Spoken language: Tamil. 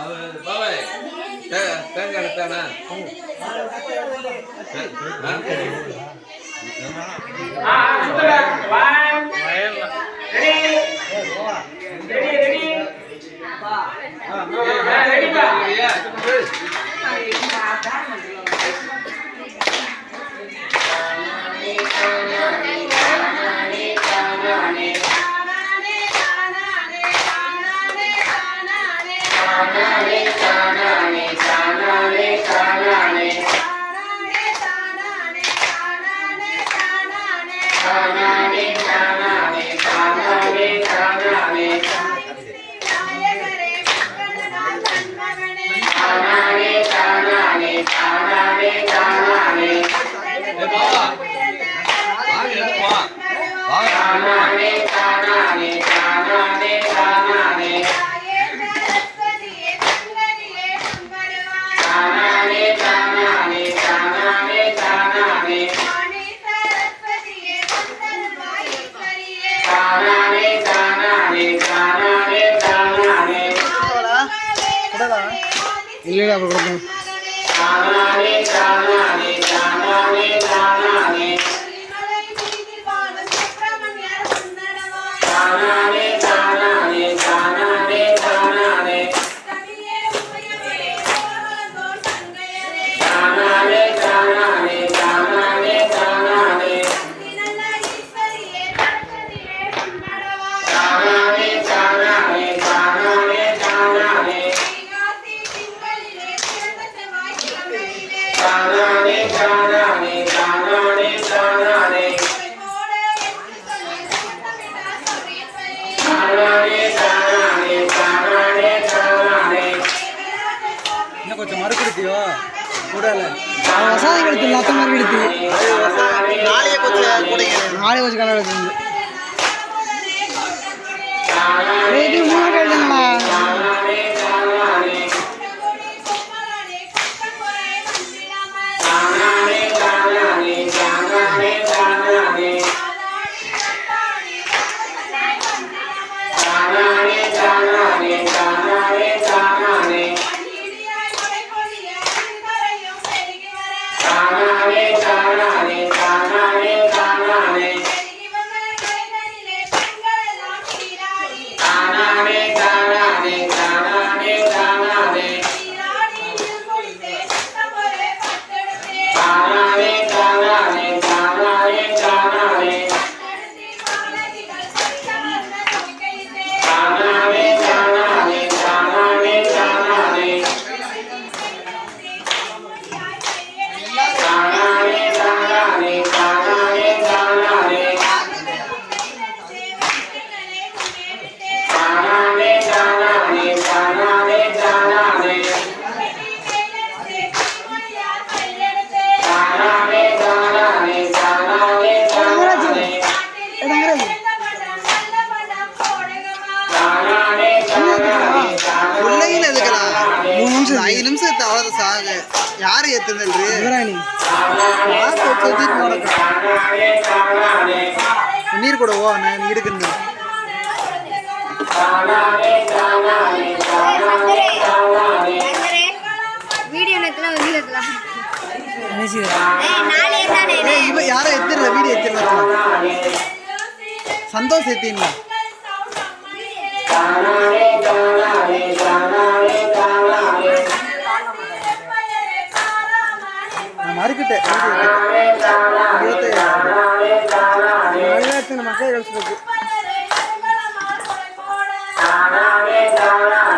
அது பாபாய் தே- தேங்காய் எடுத்தானா అప్పుడు కొడుతుంది ప్రాణాని இன்னும் கொஞ்சம் மறுக்கெடுத்தியோ கூடல வசாதி கெடுத்து மாதிரி எடுத்து நாளையே கொஞ்சம் கூடைங்க நாளை வச்சு கடை எடுத்து நிமிஷம் தவறு சாகு யாரு ஏத்துனது சிவராணி. நீர் கூட ஓ நான். இவ யாரும் எத்திரல வீடியோ எத்திரல சந்தோஷ் எத்தினா நான் மறுக்கிட்டேன் மழையாத்தின மக்கள் கழிச்சிருக்கு ஆ